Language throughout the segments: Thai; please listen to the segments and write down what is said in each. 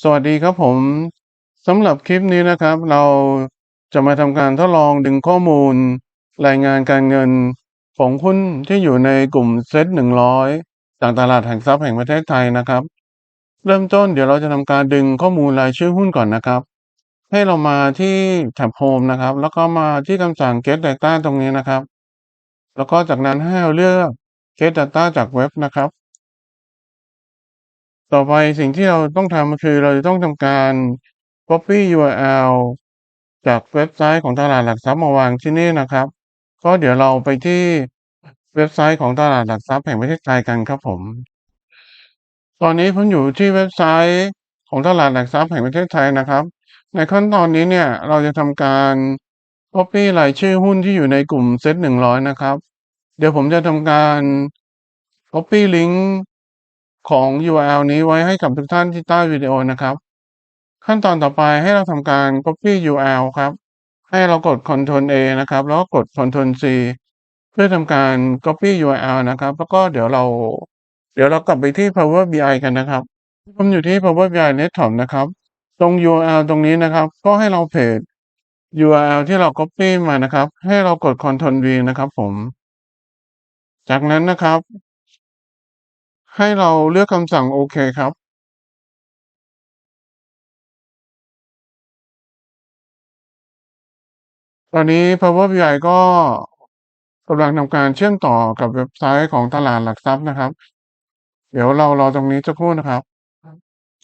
สวัสดีครับผมสำหรับคลิปนี้นะครับ เราจะมาทำการทดลองดึงข้อมูล รายงานการเงินของหุ้นที่อยู่ในกลุ่มเซ็ตหนึ่งร้อยจากตลาดแห่งทรัพย์แห่งประเทศไทยนะครับ เริ่มต้นเดี๋ยวเราจะทำการดึงข้อมูลรายชื่อหุ้นก่อนนะครับ ให้เรามาที่แท็บ Home นะครับ แล้วก็มาที่คำสั่ง Get Data ตรงนี้นะครับ แล้วก็จากนั้นให้เราเลือก Get Data จากเว็บนะครับ ต่อไปสิ่งที่เราต้องทำก็คือเราจะต้องทำการ copy URL จากเว็บไซต์ของตลาดหลักทรัพย์มาวางที่นี่นะครับ ก็เดี๋ยวเราไปที่เว็บไซต์ของตลาดหลักทรัพย์แห่งประเทศไทยกันครับผม ตอนนี้ผมอยู่ที่เว็บไซต์ของตลาดหลักทรัพย์แห่งประเทศไทยนะครับ ในขั้นตอนนี้เนี่ยเราจะทำการ copy รายชื่อหุ้นที่อยู่ในกลุ่มเซ็ตหนึ่งร้อยนะครับ เดี๋ยวผมจะทำการ copy link ของ URL นี้ไว้ให้กับทุกท่านที่ใต้วิดีโอนะครับ ขั้นตอนต่อไปให้เราทำการ copy URL ครับ ให้เรากด Ctrl A นะครับ แล้วก็กด Ctrl C เพื่อทำการ copy URL นะครับ แล้วก็เดี๋ยวเรา เดี๋ยวเรากลับไปที่ Power BI กันนะครับผมอยู่ที่ Power BI Desktop นะครับ ตรง URL ตรงนี้นะครับ ก็ให้เราเพจ URL ที่เรา copy มานะครับ ให้เรากด Ctrl V นะครับผม จากนั้นนะครับ ให้เราเลือกคำสั่งโอเคครับ ตอนนี้ Power BI ก็กำลังทำการเชื่อมต่อกับเว็บไซต์ของตลาดหลักทรัพย์นะครับ เดี๋ยวเรารอตรงนี้สักครู่นะครับ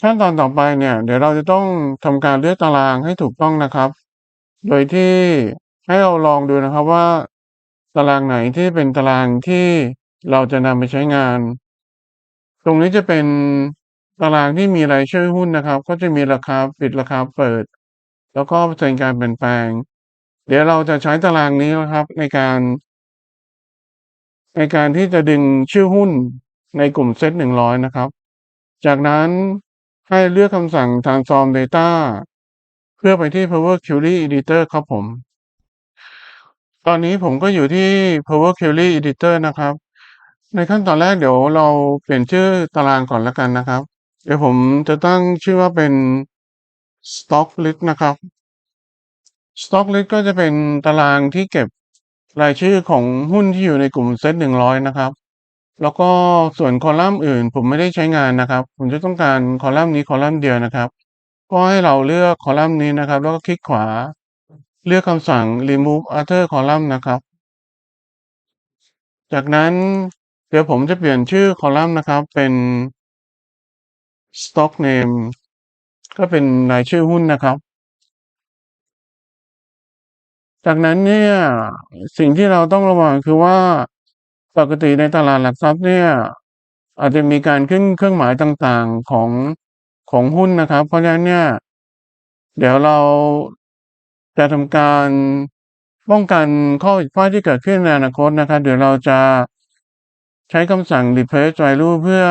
ขั้นตอนต่อไปเนี่ย เดี๋ยวเราจะต้องทำการเลือกตารางให้ถูกต้องนะครับ โดยที่ให้เราลองดูนะครับว่า ตารางไหนที่เป็นตารางที่เราจะนำไปใช้งาน ตรงนี้จะเป็นตารางที่มีรายชื่อหุ้นนะครับ ก็จะมีราคาปิดราคาเปิด แล้วก็เปอร์เซ็นต์การเปลี่ยนแปลง เดี๋ยวเราจะใช้ตารางนี้นะครับ ในการ ในการที่จะดึงชื่อหุ้นในกลุ่มเซตหนึ่งร้อยนะครับ จากนั้นให้เลือกคำสั่ง transform data เพื่อไปที่ Power Query Editor ครับผม ตอนนี้ผมก็อยู่ที่ Power Query Editor นะครับ ในขั้นตอนแรกเดี๋ยวเราเปลี่ยนชื่อตารางก่อนแล้วกันนะครับ เดี๋ยวผมจะตั้งชื่อว่าเป็น Stock List นะครับ Stock List ก็จะเป็นตารางที่เก็บรายชื่อของหุ้นที่อยู่ในกลุ่มเซ็ตหนึ่งร้อยนะครับ แล้วก็ส่วนคอลัมน์อื่นผมไม่ได้ใช้งานนะครับ ผมจะต้องการคอลัมน์นี้คอลัมน์เดียวนะครับ ก็ให้เราเลือกคอลัมน์นี้นะครับ แล้วก็คลิกขวา เลือกคำสั่ง remove other column นะครับ จากนั้น เดี๋ยวผมจะเปลี่ยนชื่อคอลัมน์นะครับ เป็น stock name ก็เป็นรายชื่อหุ้นนะครับ จากนั้นเนี่ยสิ่งที่เราต้องระวังคือว่าปกติในตลาดหลักทรัพย์เนี่ยอาจจะมีการขึ้นเครื่องหมายต่างๆของของหุ้นนะครับ เพราะฉะนั้นเนี่ย เดี๋ยวเราจะทำการป้องกันข้อผิดพลาดที่เกิดขึ้นในอนาคตนะครับ เดี๋ยวเราจะ ใช้คำสั่ง replace value เพื่อ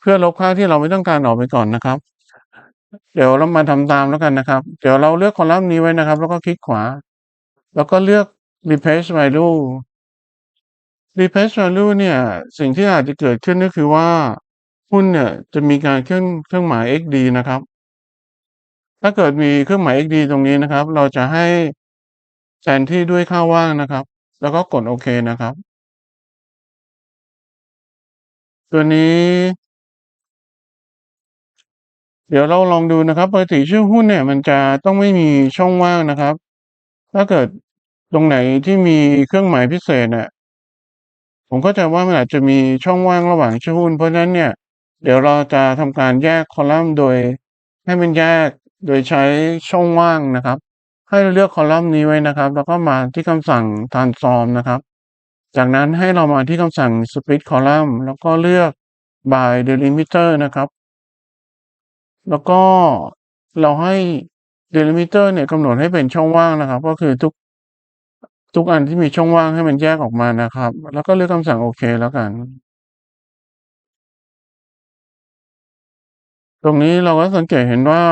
เพื่อลบค่าที่เราไม่ต้องการออกไปก่อนนะครับ เดี๋ยวเรามาทำตามแล้วกันนะครับ เดี๋ยวเราเลือกคอลัมน์นี้ไว้นะครับ แล้วก็คลิกขวา แล้วก็เลือก replace value replace value เนี่ย สิ่งที่อาจจะเกิดขึ้นก็คือว่าหุ้นเนี่ยจะมีการเครื่องเครื่องหมาย XD นะครับ ถ้าเกิดมีเครื่องหมาย XD ตรงนี้นะครับ เราจะให้แทนที่ด้วยค่าว่างนะครับ แล้วก็กดโอเคนะครับ ตัวนี้ เดี๋ยวเราลองดูนะครับปกติชื่อหุ้นเนี่ย มันจะต้องไม่มีช่องว่างนะครับ ถ้าเกิดตรงไหนที่มีเครื่องหมายพิเศษเนี่ยผมก็จะว่ามันอาจจะมีช่องว่างระหว่างชื่อหุ้น เพราะฉะนั้นเนี่ย เดี๋ยวเราจะทำการแยกคอลัมน์โดย ให้มันแยกโดยใช้ช่องว่างนะครับ ให้เราเลือกคอลัมน์นี้ไว้นะครับ แล้วก็มาที่คำสั่ง transform นะครับ จากนั้นให้เรามาที่คำสั่ง split column แล้วก็เลือก by delimiter นะครับ แล้วก็เราให้ delimiter เนี่ยกำหนดให้เป็นช่องว่างนะครับ ก็คือทุกทุกอันที่มีช่องว่างให้มันแยกออกมานะครับ แล้วก็เลือกคำสั่งโอเคแล้วกัน ตรงนี้เราก็สังเกตเห็นว่า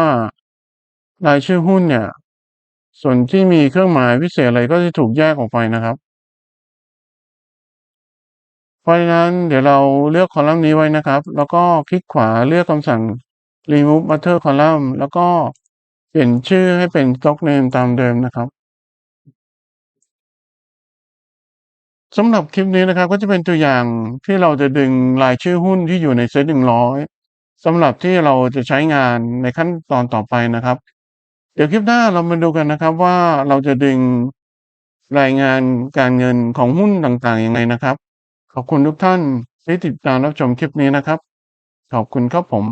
รายชื่อหุ้นเนี่ย ส่วนที่มีเครื่องหมายพิเศษอะไรก็จะถูกแยกออกไปนะครับ เพราะฉะนั้นเดี๋ยวเราเลือกคอลัมน์นี้ไว้นะครับ แล้วก็คลิกขวาเลือกคำสั่ง remove master column แล้วก็เปลี่ยนชื่อให้เป็น stock name ตามเดิมนะครับสำหรับคลิปนี้นะครับก็จะเป็นตัวอย่างที่เราจะดึงรายชื่อหุ้นที่อยู่ในเซ็ตหนึ่งร้อยสำหรับที่เราจะใช้งานในขั้นตอนต่อไปนะครับ เดี๋ยวคลิปหน้าเรามาดูกันนะครับว่าเราจะดึงรายงานการเงินของหุ้นต่างๆยังไงนะครับ ขอบคุณทุกท่านที่ติดตามรับชมคลิปนี้นะครับ ขอบคุณครับผม